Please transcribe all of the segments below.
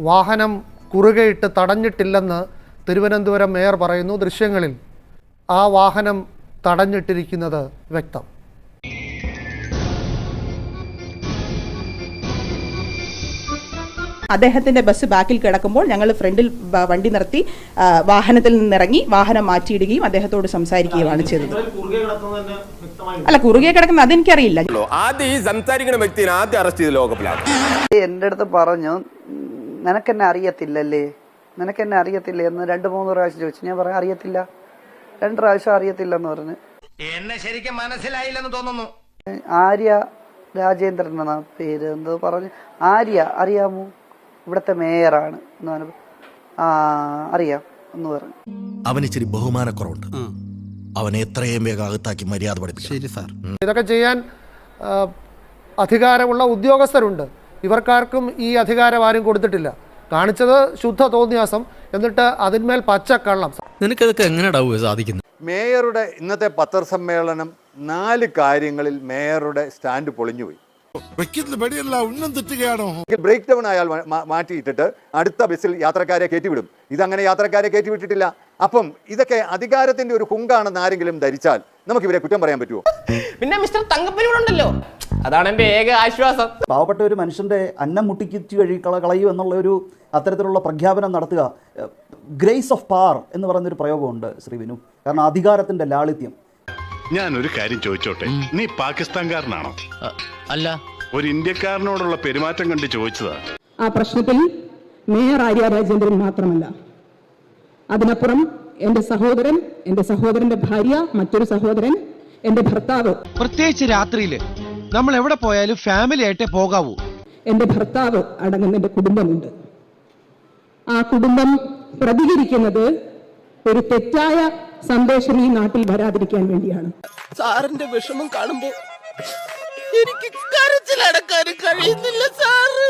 വാഹനം കുറുകയിട്ട് തടഞ്ഞിട്ടില്ലെന്ന് തിരുവനന്തപുരം മേയർ പറയുന്നു. ദൃശ്യങ്ങളിൽ ആ വാഹനം തടഞ്ഞിട്ടിരിക്കുന്നത് വ്യക്തം. അദ്ദേഹത്തിന്റെ ബസ് ബാക്കിൽ കിടക്കുമ്പോൾ ഞങ്ങൾ ഫ്രണ്ടിൽ വണ്ടി നിർത്തി വാഹനത്തിൽ നിന്നിറങ്ങി വാഹനം മാറ്റിയിടുകയും അദ്ദേഹത്തോട് സംസാരിക്കുകയുമാണ് ചെയ്തത്. അല്ല കുറുകെ കിടക്കുന്ന അതെനിക്കറിയില്ല. ആദ്യം ഈ സംസാരിക്കുന്ന വ്യക്തിനെ ആദ്യം അറസ്റ്റ് ചെയ്ത് ലോകപ്പിലാണ് എന്റെ അടുത്ത് പറഞ്ഞു "ഉം, നിനക്കെന്നെ അറിയത്തില്ലല്ലേ? നിനക്കെന്നെ അറിയത്തില്ലേ എന്ന് രണ്ട് മൂന്ന് പ്രാവശ്യം ചോദിച്ചു. ഞാൻ പറയാം അറിയത്തില്ല. രണ്ട് പ്രാവശ്യം അറിയത്തില്ല എന്ന് പറഞ്ഞു. എന്നെ ശരിക്കും മനസ്സിലായില്ലെന്ന് തോന്നുന്നു. ആര്യ രാജേന്ദ്രൻ എന്നാ പേര്? എന്തോ പറഞ്ഞു. ആര്യ അറിയാമോ? ഇവിടത്തെ മേയറാണ് എന്ന് പറഞ്ഞു ആ അറിയാം എന്ന് പറഞ്ഞു. അവന് ഇച്ചിരി ബഹുമാനക്കുറവുണ്ട്. അവനെ എത്രയും വേഗം അകത്താക്കി മര്യാദ പഠിപ്പിച്ചു ശരി സാർ. ഇതൊക്കെ ചെയ്യാൻ അധികാരമുള്ള ഉദ്യോഗസ്ഥരുണ്ട്. ഇവർക്കാർക്കും ഈ അധികാരം ആരും കൊടുത്തിട്ടില്ല. കാണിച്ചത് ശുദ്ധ തോന്നിയാസം എന്നിട്ട് അതിന്മേൽ പച്ചക്കള്ളം നിനക്കതൊക്കെ എങ്ങനെ സാധിക്കുന്നത് മേയറുടെ ഇന്നത്തെ പത്രസമ്മേളനം നാല് കാര്യങ്ങളിൽ മേയറുടെ സ്റ്റാൻഡ് പൊളിഞ്ഞുപോയി. ബ്രേക്ക് ഡൗൺ അയാൾ മാറ്റിയിട്ടിട്ട് അടുത്ത ബസ്സിൽ യാത്രക്കാരെ കയറ്റിവിടും. ഇതങ്ങനെ യാത്രക്കാരെ കയറ്റിവിട്ടിട്ടില്ല. അപ്പം ഇതൊക്കെ അധികാരത്തിന്റെ ഒരു കുങ്കാണെന്ന് ആരെങ്കിലും ധരിച്ചാൽ നമുക്ക് ഇവരെ കുറ്റം പറയാൻ പറ്റുമോ പിന്നെ മിസ്റ്റർ തങ്കപ്പനോടുണ്ടല്ലോ അതാണ് എന്റെ ഏക ആശ്വാസം. പാവപ്പെട്ട ഒരു മനുഷ്യന്റെ അന്നം മുട്ടിക്കിച്ചു കഴി കളയും കളയൂ എന്നുള്ള ഒരു അത്തരത്തിലുള്ള പ്രഖ്യാപനം നടത്തുക ഗ്രേസ് ഓഫ് പാർ എന്ന് പറയുന്നൊരു പ്രയോഗമുണ്ട് ശ്രീ വിനു. കാരണം അധികാരത്തിന്റെ ലാളിത്യം. ഞാൻ ഒരു കാര്യം ചോദിച്ചോട്ടെ? നീ പാകിസ്ഥാൻകാരനാണോ? അല്ല. ഒരു ഇന്ത്യക്കാരനോടുള്ള പെരുമാറ്റം കണ്ട് ചോദിച്ചതാ. ആ പ്രശ്നത്തിൽ മേയർ ആര്യ രാജേന്ദ്രൻ മാത്രമല്ല. അതിനപ്പുറം എന്റെ സഹോദരൻ എന്റെ സഹോദരന്റെ ഭാര്യ മറ്റൊരു സഹോദരൻ എന്റെ ഭർത്താവ്. പ്രത്യേകിച്ച് രാത്രിയിൽ നമ്മൾ എവിടെ പോയാലും ഫാമിലി ആയിട്ടേ പോകാവൂ. എന്റെ ഭർത്താവ് അടങ്ങുന്ന എന്റെ കുടുംബമുണ്ട്. ആ കുടുംബം പ്രതികരിക്കുന്നത് ഒരു തെറ്റായ സന്ദേശം ഈ നാട്ടിൽ വരാതിരിക്കാൻ വേണ്ടിയാണ്. സാറിന്റെ വിഷമം കാണുമ്പോ എനിക്ക് കരച്ചിലടക്കാനും കഴിയുന്നില്ല സാറ്.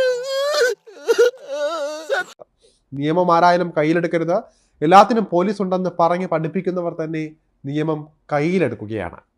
നിയമം ആരായാലും കയ്യിലെടുക്കരുത്. എല്ലാത്തിനും പോലീസ് ഉണ്ടെന്ന് പറഞ്ഞ് പഠിപ്പിക്കുന്നവർ തന്നെ നിയമം കയ്യിലെടുക്കുകയാണ്.